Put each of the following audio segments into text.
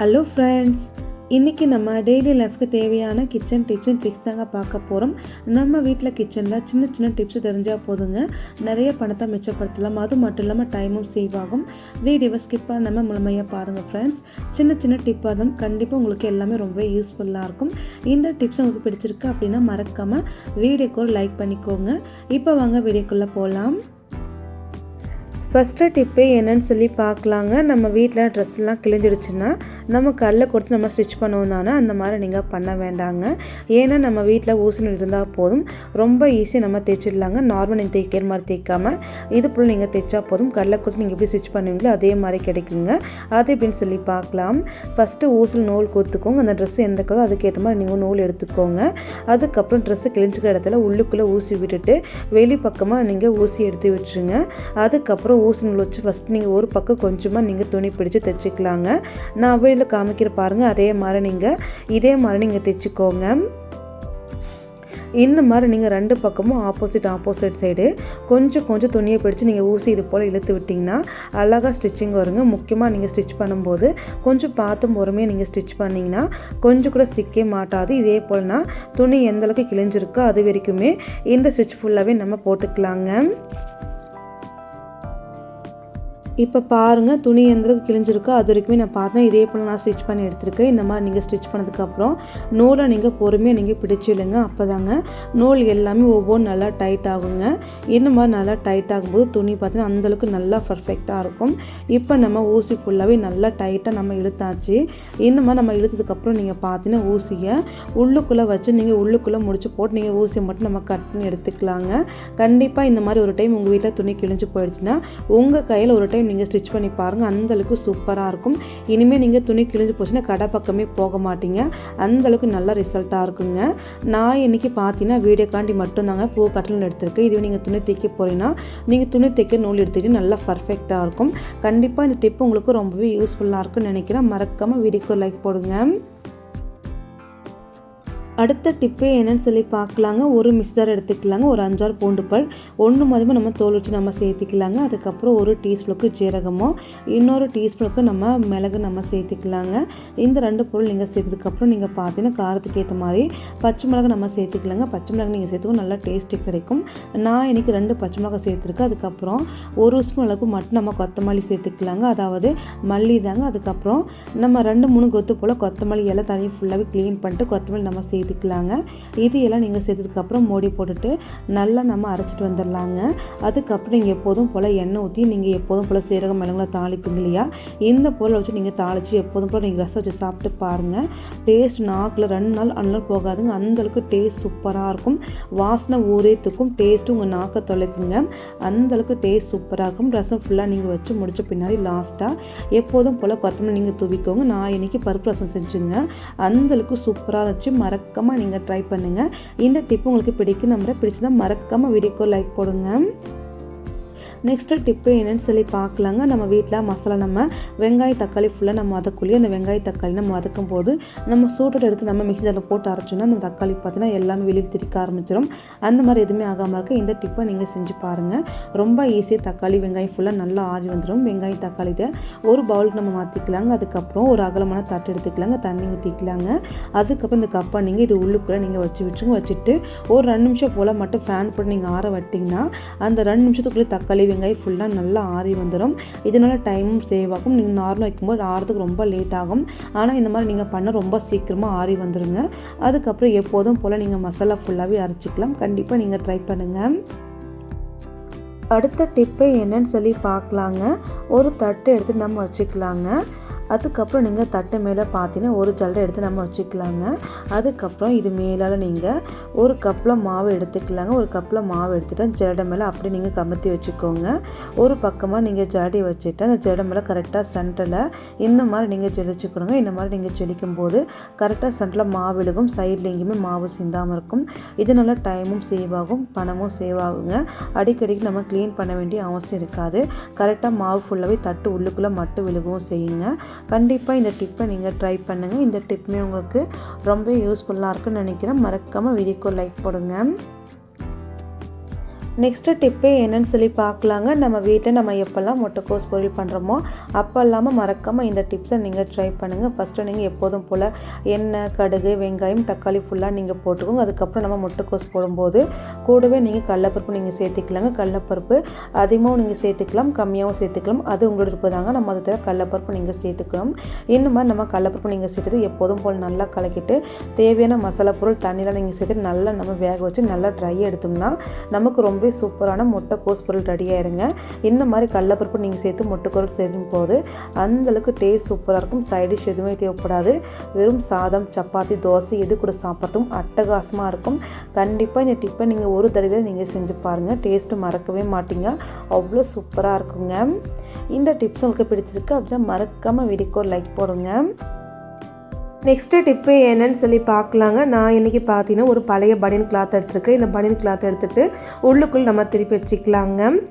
Hello friends இன்றைக்கி நம்ம daily லைஃப்க்கு தேவையான கிச்சன் டிப்ஸ் அண்ட் ட்ரிக்ஸ் தாங்க பார்க்க போகிறோம் நம்ம வீட்டில் கிச்சனில் சின்ன சின்ன டிப்ஸ் தெரிஞ்சால் போதுங்க. நிறைய பணத்தை மிச்சப்படுத்தலாம். அது மட்டும் இல்லாமல் டைமும் சேவ் ஆகும். வீடியோவை ஸ்கிப் பண்ணாமல் முழுமையாக பாருங்கள் ஃப்ரெண்ட்ஸ் சின்ன சின்ன டிப்பாக தான் கண்டிப்பாக உங்களுக்கு எல்லாமே ரொம்ப யூஸ்ஃபுல்லாக இருக்கும். இந்த டிப்ஸ் உங்களுக்கு பிடிச்சிருக்கு அப்படின்னா மறக்காமல் வீடியோக்கு ஒரு லைக் பண்ணிக்கோங்க. இப்போ வாங்க வீடியோக்குள்ளே போகலாம் ஃபஸ்ட்டு டிப்பே என்னன்னு சொல்லி பார்க்கலாங்க. நம்ம வீட்டில் ட்ரெஸ்லாம் கிழிஞ்சிடுச்சுன்னா நம்ம கல்லில் கொடுத்து நம்ம ஸ்டிச் பண்ணுவோம் தானே? அந்த மாதிரி நீங்கள் பண்ண வேண்டாங்க. ஏன்னா நம்ம வீட்டில் ஊசினு இருந்தால் போதும். ரொம்ப ஈஸியாக நம்ம தைச்சிடலாங்க நார்மல் நீங்கள் தைக்கிற மாதிரி தைக்காமல் இது போல் நீங்கள் தைச்சா போதும். கல்லில் கொடுத்து நீங்கள் எப்படி ஸ்டிச் பண்ணுவீங்களோ அதே மாதிரி கிடைக்குங்க. அது எப்படின்னு சொல்லி பார்க்கலாம். ஃபஸ்ட்டு ஊசல் நூல் கொடுத்துக்கோங்க அந்த ட்ரெஸ் எந்த கலர் அதுக்கேற்ற மாதிரி நீங்கள் நூல் எடுத்துக்கோங்க. அதுக்கப்புறம் ட்ரெஸ்ஸு கிழிஞ்சிக்கிற இடத்துல உள்ளுக்குள்ளே ஊசி விட்டுட்டு வெளி பக்கமாக நீங்கள் ஊசி எடுத்து விட்டுருங்க. அதுக்கப்புறம் ஊசன்கள் வச்சு ஃபஸ்ட் நீங்கள் ஒரு பக்கம் கொஞ்சமாக நீங்கள் துணி பிடிச்சி தைச்சிக்கலாங்க. நான் வெளியில் காமிக்கிற பாருங்கள் அதே மாதிரி நீங்கள் இதே மாதிரி நீங்கள் தைச்சிக்கோங்க. இந்த மாதிரி நீங்கள் ரெண்டு பக்கமும் ஆப்போசிட் ஆப்போசிட் சைடு கொஞ்சம் கொஞ்சம் துணியை பிடிச்சி நீங்கள் ஊசி இது போல் இழுத்து விட்டிங்கன்னா அழகாக ஸ்டிச்சிங் வருங்க. முக்கியமாக நீங்கள் ஸ்டிச் பண்ணும்போது கொஞ்சம் பார்த்து பொறுமையாக நீங்கள் ஸ்டிச் பண்ணிங்கன்னா கொஞ்சம் கூட சிக்கே மாட்டாது. இதே போல்னா துணி எந்தளவுக்கு கிழிஞ்சிருக்கோ அது வரைக்குமே இந்த ஸ்டிச் ஃபுல்லாகவே நம்ம போட்டுக்கலாங்க. இப்போ பாருங்கள் துணி எந்தளவுக்கு கிழிஞ்சிருக்கோ அது வரைக்குமே நான் பார்த்தேன். இதே போல் நான் ஸ்டிச் பண்ணி எடுத்திருக்கேன். இந்த மாதிரி நீங்கள் ஸ்டிச் பண்ணதுக்கப்புறம் நூலை நீங்கள் பொறுமையாக நீங்கள் பிடிச்சிடுங்க அப்போ தாங்க நூல் எல்லாமே ஒவ்வொன்றும் நல்லா டைட் ஆகுங்க. இந்த மாதிரி நல்லா டைட் ஆகும்போது துணி பார்த்தீங்கன்னா அந்தளவுக்கு நல்லா பர்ஃபெக்டாக இருக்கும். இப்போ நம்ம ஊசி ஃபுல்லாகவே நல்லா டைட்டாக நம்ம இழுத்தாச்சு. இந்த மாதிரி நம்ம இழுத்ததுக்கப்புறம் நீங்கள் பார்த்தீங்கன்னா ஊசியை உள்ளுக்குள்ளே வச்சு நீங்கள் உள்ளுக்குள்ளே முடிச்சு போட்டு நீங்கள் ஊசியை மட்டும் நம்ம கட் பண்ணி எடுத்துக்கலாங்க. கண்டிப்பாக இந்த மாதிரி ஒரு டைம் உங்கள் வீட்டில் துணி கிழிஞ்சு போயிடுச்சுன்னா உங்கள் கையில் ஒரு டைம் நீங்கள் ஸ்டிச் பண்ணி பாருங்கள் அந்தளவுக்கு சூப்பராக இருக்கும். இனிமேல் நீங்கள் துணி கிழிஞ்சு போச்சுன்னா கடை பக்கமே போக மாட்டீங்க. அந்தளவுக்கு நல்ல ரிசல்ட்டாக இருக்குங்க. நான் இன்றைக்கி பார்த்தீங்கன்னா வீடியோக்காண்டி மட்டும்தாங்க பூ கட்டல் எடுத்திருக்கேன். இதுவே நீங்கள் துணி தைக்க போகிறீங்கன்னா நீங்கள் துணி தைக்க நூல் எடுத்துக்கிட்டு நல்லா பர்ஃபெக்டாக இருக்கும். கண்டிப்பாக இந்த டிப் உங்களுக்கு ரொம்பவே யூஸ்ஃபுல்லாக இருக்கும்னு நினைக்கிறேன். மறக்காமல் வீடியோக்கு லைக் போடுங்க. அடுத்த டிப்பு என்னன்னு சொல்லி பார்க்கலாங்க. ஒரு மிக்சர் எடுத்துக்கலாங்க. ஒரு அஞ்சாறு பூண்டு பல். ஒன்று மதியமாக நம்ம தோல் வச்சு நம்ம சேர்த்திக்கலாங்க. அதுக்கப்புறம் ஒரு டீஸ்பூனுக்கு ஜீரகமோ இன்னொரு டீஸ்பூனுக்கு நம்ம மிளகு நம்ம சேர்த்துக்கலாங்க. இந்த ரெண்டு பொருள் நீங்கள் சேர்த்ததுக்கப்புறம் நீங்கள் பார்த்தீங்கன்னா காரத்துக்கு ஏற்ற மாதிரி பச்சை மிளகு நம்ம சேர்த்துக்கலாங்க. பச்சை மிளகு நீங்கள் சேர்த்துக்கும் நல்லா டேஸ்ட்டு கிடைக்கும். நான் இன்றைக்கி ரெண்டு பச்சை மிளகா சேர்த்துருக்கேன். அதுக்கப்புறம் ஒரு ஸ்பூன் அளவுக்கு மட்டும் நம்ம கொத்தமல்லி சேர்த்துக்கலாங்க. அதாவது மல்லி தாங்க. அதுக்கப்புறம் நம்ம ரெண்டு மூணு கொத்து போல் கொத்தமல்லி எல்லாம் தனி ஃபுல்லாகவே க்ளீன் பண்ணிட்டு கொத்தமல்லி நம்ம சேர்த்து சேர்த்துக்கலாங்க இது எல்லாம் நீங்கள் சேர்த்ததுக்கப்புறம் மூடி போட்டுட்டு நல்லா நம்ம அரைச்சிட்டு வந்துடலாங்க. அதுக்கப்புறம் நீங்கள் எப்போதும் போல் எண்ணெய் ஊற்றி நீங்கள் எப்போதும் போல் சீரகம் மிளகுலாம் தாளிப்பீங்க இல்லையா? இந்த பொருளை வச்சு நீங்கள் தாளித்து எப்போதும் போல் நீங்கள் ரசம் வச்சு சாப்பிட்டு பாருங்கள் டேஸ்ட் நாக்கில் ரெண்டு நாள் அண்ணல் போகாதுங்க. அந்தளவுக்கு டேஸ்ட் சூப்பராக இருக்கும். வாசனை ஊரேத்துக்கும் டேஸ்ட்டு உங்கள் நாக்கை தொலைக்குங்க. அந்தளவுக்கு டேஸ்ட் சூப்பராக இருக்கும். ரசம் ஃபுல்லாக நீங்கள் வச்சு முடிச்ச பின்னாடி லாஸ்ட்டாக எப்போதும் போல் கொத்தமல்லி நீங்கள் துவிக்கோங்க. நான் இன்றைக்கி பருப்பு ரசம் செஞ்சுங்க. அந்தளவுக்கு சூப்பராக வச்சு மறக்க மறக்காமல் நீங்கள் ட்ரை பண்ணுங்கள் இந்த டிப் உங்களுக்கு பிடிக்கும் நம்ம பிடிச்சதான் மறக்காமல் வீடியோக்கு லைக் போடுங்க. நெக்ஸ்ட்டு டிப்பு என்னென்னு சொல்லி பார்க்கலாங்க. நம்ம வீட்டில் மசாலா நம்ம வெங்காய தக்காளி ஃபுல்லாக நம்ம வதக்குள்ளி அந்த வெங்காய தக்காளி நம்ம வதக்கும் போது நம்ம சூட்டை எடுத்து நம்ம மிக்சி அதில் போட்டு அரைச்சோன்னா அந்த தக்காளி பார்த்தீங்கன்னா எல்லாமே வெளியில் திரிக்க ஆரம்பிச்சிடும் அந்த மாதிரி எதுவுமே ஆகாமல் இருக்க இந்த டிப்பை நீங்கள் செஞ்சு பாருங்கள் ரொம்ப ஈஸியாக தக்காளி வெங்காயம் ஃபுல்லாக நல்லா ஆறி வந்துடும் வெங்காயம் தக்காளி இதை ஒரு பவுலுக்கு நம்ம மாற்றிக்கலாங்க அதுக்கப்புறம் ஒரு அகலமான தட்டு எடுத்துக்கலாங்க. தண்ணி ஊற்றிக்கலாங்க அதுக்கப்புறம் இந்த கப்பை நீங்கள் இது உள்ளுக்குள்ளே நீங்கள் வச்சு விட்டுருங்க. வச்சுட்டு ஒரு ரெண்டு நிமிஷம் போல் மட்டும் ஃபேன் போட்டு நீங்கள் ஆற விட்டிங்கன்னா அந்த ரெண்டு நிமிஷத்துக்குள்ளே தக்காளி வெங்காயம் ஃபுல்லாக நல்லா ஆறி வந்துடும் இதனால் டைமும் சேவ் ஆகும். நீங்கள் நார்மலாக வைக்கும்போது ஆறதுக்கு ரொம்ப லேட் ஆகும். ஆனால் இந்த மாதிரி நீங்கள் பண்ண ரொம்ப சீக்கிரமாக ஆறி வந்துடுங்க அதுக்கப்புறம் எப்போதும் போல் நீங்கள் மசாலா ஃபுல்லாகவே அரைச்சிக்கலாம். கண்டிப்பாக நீங்கள் ட்ரை பண்ணுங்கள் அடுத்த டிப்பு என்னன்னு சொல்லி பார்க்கலாங்க. ஒரு தட்டு எடுத்து நம்ம வச்சுக்கலாங்க. அதுக்கப்புறம் நீங்கள் தட்டு மேலே பார்த்தீங்கன்னா ஒரு ஜல்லடை எடுத்து நம்ம வச்சுக்கலாங்க. அதுக்கப்புறம் இது மேலால் நீங்கள் ஒரு கப்பில் மாவு எடுத்துக்கலாங்க. ஒரு கப்பில் மாவு எடுத்துகிட்டு ஜல்லடை மேலே அப்படி நீங்கள் கமத்தி வச்சுக்கோங்க. ஒரு பக்கமாக நீங்கள் ஜல்லடை வச்சுட்டு அந்த ஜல்லடை மேலே கரெக்டாக சென்டரில் இந்த மாதிரி நீங்கள் ஜெலிச்சுக்கணுங்க. இந்த மாதிரி நீங்கள் ஜெலிக்கும் போது கரெக்டாக சென்டரில் மாவு விழுகும் சைடில் எங்கேயுமே மாவு சிந்தாமல் இருக்கும். இதனால் டைமும் சேவ் ஆகும். பணமும் சேவ் ஆகுங்க. அடிக்கடிக்கு நம்ம க்ளீன் பண்ண வேண்டிய அவசியம் இருக்காது. கரெக்டாக மாவு ஃபுல்லாகவே தட்டு உள்ளுக்குள்ளே மட்டும் விழுகவும் செய்யுங்க. கண்டிப்பாக இந்த டிப்பை நீங்கள் ட்ரை பண்ணுங்கள் இந்த டிப்புமே உங்களுக்கு ரொம்ப யூஸ்ஃபுல்லாக இருக்குன்னு நினைக்கிறேன். மறக்காமல் வீடியோக்கு லைக் போடுங்க. நெக்ஸ்ட்டு டிப்பே என்னன்னு சொல்லி பார்க்கலாங்க. நம்ம வீட்டில் நம்ம எப்போல்லாம் முட்டைக்கோஸ் பொரியல் பண்ணுறோமோ அப்போ இல்லாமல் மறக்காமல் இந்த டிப்ஸை நீங்கள் ட்ரை பண்ணுங்கள் ஃபஸ்ட்டு நீங்கள் எப்போதும் போல் எண்ணெய் கடுகு வெங்காயம் தக்காளி ஃபுல்லாக நீங்கள் போட்டுக்கோங்க. அதுக்கப்புறம் நம்ம முட்டைக்கோஸ் போடும்போது கூடவே நீங்கள் கடலப்பருப்பு நீங்கள் சேர்த்துக்கலாங்க. கடலப்பருப்பு அதிகமாகவும் நீங்கள் சேர்த்துக்கலாம் கம்மியாகவும் சேர்த்துக்கலாம். அது உங்களோட இருப்பதாங்க நம்ம அதை தவிர கடலப்பருப்பு நீங்கள் சேர்த்துக்கலாம். இந்த மாதிரி நம்ம கடலப்பருப்பு நீங்கள் சேர்த்துட்டு எப்போதும் போல் நல்லா கலக்கிட்டு தேவையான மசாலா பொருள் தண்ணியில் நீங்கள் சேர்த்து நல்லா நம்ம வேக வச்சு நல்லா ட்ரை எடுத்தோம்னா நமக்கு ரொம்ப சூப்பரான முட்டைக்கோஸ் பொருள் ரெடி ஆயிருங்க இந்த மாதிரி கடலப்பருப்பு நீங்கள் சேர்த்து முட்டைக்கோஸ் செய்யும் போது அந்தளவுக்கு டேஸ்ட் சூப்பராக இருக்கும். சைடிஷ் எதுவுமே தேவைப்படாது. வெறும் சாதம் சப்பாத்தி தோசை எது கூட சாப்பிட்றதும் அட்டகாசமாக இருக்கும். கண்டிப்பாக இந்த டிப்பை நீங்கள் ஒரு தடவை நீங்கள் செஞ்சு பாருங்கள் டேஸ்ட்டு மறக்கவே மாட்டீங்க. அவ்வளோ சூப்பராக இருக்குங்க. இந்த டிப்ஸ் உங்களுக்கு பிடிச்சிருக்கு அப்படின்னா மறக்காமல் வீடியோக்கு லைக் போடுங்க. நெக்ஸ்ட்டு டிப்பு என்னன்னு சொல்லி பார்க்கலாங்க. நான் இன்றைக்கி பார்த்தீங்கன்னா ஒரு பழைய பனியன் கிளாத் எடுத்துருக்கேன். இந்த பனியன் கிளாத் எடுத்துகிட்டு உள்ளுக்குள் நம்ம திருப்பி வச்சுக்கலாங்க.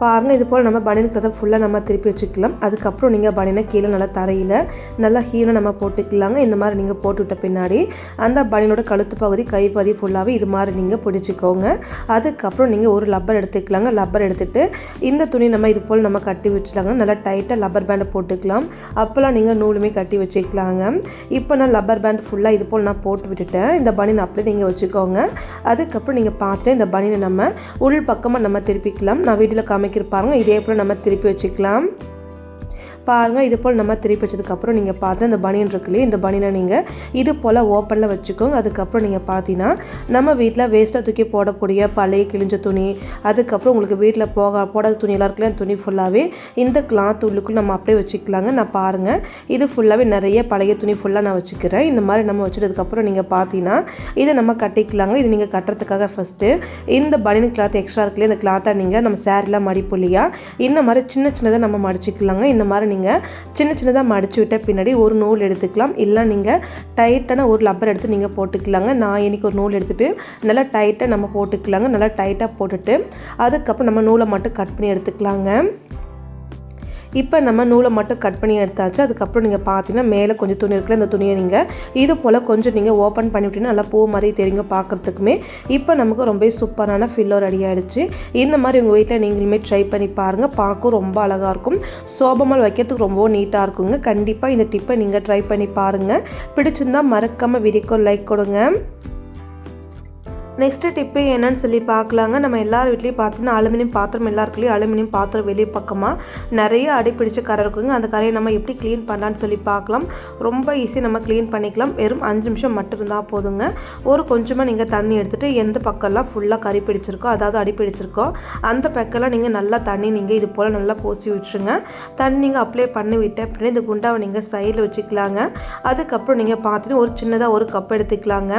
பாருங்கள் இது போல் நம்ம பனியன் கதை ஃபுல்லாக நம்ம திருப்பி வச்சுக்கலாம். அதுக்கப்புறம் நீங்கள் பனியனை கீழே நல்லா தரையில் நல்லா ஹீனை நம்ம போட்டுக்கலாங்க. இந்த மாதிரி நீங்கள் போட்டுவிட்ட பின்னாடி அந்த பனியனோட கழுத்து பகுதி கை பகுதி ஃபுல்லாகவே இது மாதிரி நீங்கள் பிடிச்சிக்கோங்க. அதுக்கப்புறம் நீங்கள் ஒரு லப்பர் எடுத்துக்கலாங்க. லப்பர் எடுத்துகிட்டு இந்த துணி நம்ம இது போல் நம்ம கட்டி வச்சுக்கலாங்க. நல்லா டைட்டாக லப்பர் பேண்டை போட்டுக்கலாம். அப்போல்லாம் நீங்கள் நூலுமே கட்டி வச்சுக்கலாங்க. இப்போ நான் லப்பர் பேண்ட் ஃபுல்லாக இது போல் நான் போட்டு விட்டுட்டேன். இந்த பனியன் அப்படியே நீங்கள் வச்சுக்கோங்க. அதுக்கப்புறம் நீங்கள் பார்த்துட்டு இந்த பனியனை நம்ம உள் பக்கமாக நம்ம திருப்பிக்கலாம். நான் வீட்டில் காமி இதே போல் நம்ம திருப்பி வச்சுக்கலாம். பாருங்கள் இது போல் நம்ம திருப்பி வச்சதுக்கப்புறம் நீங்கள் பார்த்து இந்த பனியன் இருக்குல்லையே இந்த பனியனை நீங்கள் இது போல் ஓப்பனில் வச்சுக்கோங்க. அதுக்கப்புறம் நீங்கள் பார்த்தீங்கன்னா நம்ம வீட்டில் வேஸ்ட்டாக தூக்கி போடக்கூடிய பழைய கிழிஞ்ச துணி அதுக்கப்புறம் உங்களுக்கு வீட்டில் போக போடாத துணியெல்லாம் இருக்குல்ல துணி ஃபுல்லாகவே இந்த கிளாத் உள்ளுக்குள் நம்ம அப்படியே வச்சுக்கலாங்க. நான் பாருங்கள் இது ஃபுல்லாகவே நிறைய பழைய துணி ஃபுல்லாக நான் வச்சுக்கிறேன். இந்த மாதிரி நம்ம வச்சுட்டதுக்கப்புறம் நீங்கள் பார்த்தீங்கன்னா இதை நம்ம கட்டிக்கலாங்க. இது நீங்கள் கட்டுறதுக்காக ஃபஸ்ட்டு இந்த பனியன் கிளாத் எக்ஸ்ட்ரா இருக்குல்லையே இந்த கிளாத்தை நீங்கள் நம்ம சேரில் மடிப்பு இல்லையா இந்த மாதிரி சின்ன சின்னதாக நம்ம மடிச்சிக்கலாங்க. இந்த மாதிரி நீங்கள் சின்ன சின்னதாக மடிச்சு விட்ட பின்னாடி ஒரு நூல் எடுத்துக்கலாம். இல்லை நீங்கள் டைட்டான ஒரு லப்பர் எடுத்து நீங்கள் போட்டுக்கலாங்க. நான் இன்றைக்கி ஒரு நூல் எடுத்துகிட்டு நல்லா டைட்டாக நம்ம போட்டுக்கலாங்க. நல்லா டைட்டாக போட்டுட்டு அதுக்கப்புறம் நம்ம நூலை மட்டும் கட் பண்ணி எடுத்துக்கலாங்க. இப்போ நம்ம நூலை மட்டும் கட் பண்ணி எடுத்தாச்சு. அதுக்கப்புறம் நீங்கள் பார்த்தீங்கன்னா மேலே கொஞ்சம் துணி இருக்குல்ல இந்த துணியை நீங்கள் இது போல் கொஞ்சம் நீங்கள் ஓப்பன் பண்ணி விட்டீங்கன்னா நல்லா பூ மாதிரி தெரியுங்க பார்க்குறதுக்குமே இப்போ நமக்கு ரொம்ப சூப்பரான ஃபில்லோ ரெடி ஆகிடுச்சு இந்த மாதிரி உங்கள் வீட்டில் நீங்களுமே ட்ரை பண்ணி பாருங்கள் பார்க்கும் ரொம்ப அழகாக இருக்கும். சோபமல் வைக்கிறதுக்கு ரொம்ப நீட்டாக இருக்குங்க. கண்டிப்பாக இந்த டிப்பை நீங்கள் ட்ரை பண்ணி பாருங்கள் பிடிச்சிருந்தால் மறக்காமல் வீடியோக்கு லைக் கொடுங்க. நெக்ஸ்ட்டு டிப்பு என்னன்னு சொல்லி பார்க்கலாங்க. நம்ம எல்லார் வீட்லேயும் பார்த்தீங்கன்னா அலுமினியம் பாத்திரம் எல்லாருக்குள்ளேயும் அலுமினியம் பாத்திரம் வெளியே பக்கமாக நிறைய அடிப்பிடிச்ச கரை இருக்குங்க. அந்த கரையை நம்ம எப்படி க்ளீன் பண்ணலான்னு சொல்லி பார்க்கலாம். ரொம்ப ஈஸி நம்ம க்ளீன் பண்ணிக்கலாம். வெறும் அஞ்சு நிமிஷம் மட்டும் இருந்தால் போதுங்க. ஒரு கொஞ்சமாக நீங்கள் தண்ணி எடுத்துகிட்டு எந்த பக்கம்லாம் ஃபுல்லாக கறி பிடிச்சிருக்கோ அதாவது அடி பிடிச்சிருக்கோ அந்த பக்கம்லாம் நீங்கள் நல்லா தண்ணி நீங்கள் இது போல் நல்லா பூசி விட்டுருங்க. தண்ணி நீங்கள் அப்ளை பண்ணி விட்டு அப்படின்னா இந்த குண்டாவை நீங்கள் சைடில் வச்சுக்கலாங்க. அதுக்கப்புறம் நீங்கள் பார்த்துட்டு ஒரு சின்னதாக ஒரு கப் எடுத்துக்கலாங்க.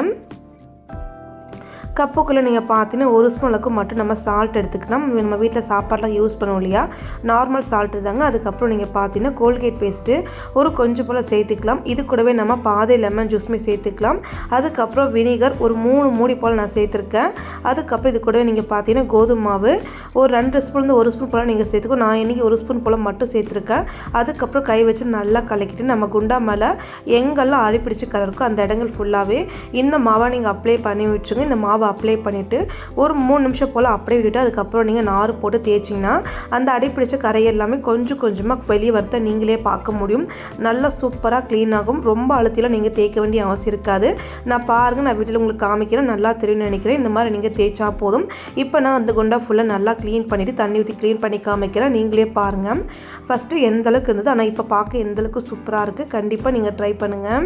கப்புக்குள்ளே நீங்கள் பார்த்தீங்கன்னா ஒரு ஸ்பூன் அளவுக்கு மட்டும் நம்ம சால்ட் எடுத்துக்கலாம். நம்ம வீட்டில் சாப்பாடெலாம் யூஸ் பண்ணுவோம் இல்லையா? நார்மல் சால்ட் தாங்க. அதுக்கப்புறம் நீங்கள் பார்த்தீங்கன்னா கோல்கேட் பேஸ்ட்டு ஒரு கொஞ்சம் போல் சேர்த்துக்கலாம். இது கூடவே நம்ம பாதை லெமன் ஜூஸுமே சேர்த்துக்கலாம். அதுக்கப்புறம் வினிகர் ஒரு மூணு மூடி போல் நான் சேர்த்துருக்கேன். அதுக்கப்புறம் இது கூடவே நீங்கள் பார்த்தீங்கன்னா கோதுமை மாவு ஒரு ரெண்டு ஸ்பூன்லேருந்து ஒரு ஸ்பூன் போல் நீங்கள் சேர்த்துக்கோ. நான் இன்றைக்கி ஒரு ஸ்பூன் போல் மட்டும் சேர்த்துருக்கேன். அதுக்கப்புறம் கை வச்சு நல்லா கலக்கிட்டு நம்ம குண்டா மேலே எங்கெல்லாம் அரிப்பிடிச்சு கலருக்கோ அந்த இடங்கள் ஃபுல்லாகவே இந்த மாவை நீங்கள் அப்ளை பண்ணி விட்டுருங்க இந்த மாவை அப்ளை பண்ணிவிட்டு ஒரு மூணு நிமிஷம் போல் அப்படியே விட்டுட்டு அதுக்கப்புறம் நீங்கள் நார் போட்டு தேய்ச்சிங்கன்னா அந்த அடிப்பிடிச்ச கரை எல்லாமே கொஞ்சம் கொஞ்சமாக வெளியே வரத்த நீங்களே பார்க்க முடியும். நல்லா சூப்பராக க்ளீன் ஆகும். ரொம்ப அழுத்திலாம் நீங்கள் தேய்க்க வேண்டிய அவசியம் இருக்காது. நான் பாருங்கள் நான் வீட்டில் உங்களுக்கு காமிக்கிறேன் நல்லா தெரியும்னு நினைக்கிறேன். இந்த மாதிரி நீங்கள் தேய்ச்சா போதும். இப்போ நான் அந்த குண்டா ஃபுல்லாக நல்லா க்ளீன் பண்ணிவிட்டு தண்ணி ஊற்றி க்ளீன் பண்ணி காமிக்கிறேன். நீங்களே பாருங்கள் ஃபஸ்ட்டு எந்த அளவுக்கு இருந்தது? ஆனால் இப்போ பார்க்க எந்த அளவுக்கு சூப்பராக இருக்குது கண்டிப்பாக நீங்கள் ட்ரை பண்ணுங்கள்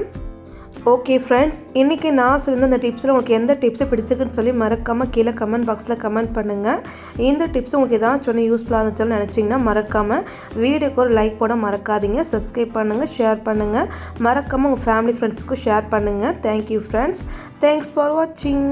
ஓகே ஃப்ரெண்ட்ஸ் இன்றைக்கி நான் சொல்லியிருந்த அந்த டிப்ஸில் உங்களுக்கு எந்த டிப்ஸை பிடிச்சிருக்குன்னு சொல்லி மறக்காமல் கீழே கமெண்ட் பாக்ஸில் கமெண்ட் பண்ணுங்கள் இந்த டிப்ஸ் உங்களுக்கு எதாவது சொன்ன யூஸ்ஃபுல்லாக இருந்துச்சுன்னு நினச்சிங்கன்னா மறக்காமல் வீடியோக்கு ஒரு லைக் போட மறக்காதீங்க. சப்ஸ்கிரைப் பண்ணுங்கள் ஷேர் பண்ணுங்கள் மறக்காமல் உங்கள் ஃபேமிலி ஃப்ரெண்ட்ஸுக்கும் ஷேர் பண்ணுங்கள் தேங்க்யூ ஃப்ரெண்ட்ஸ் தேங்க்ஸ் ஃபார் வாட்சிங்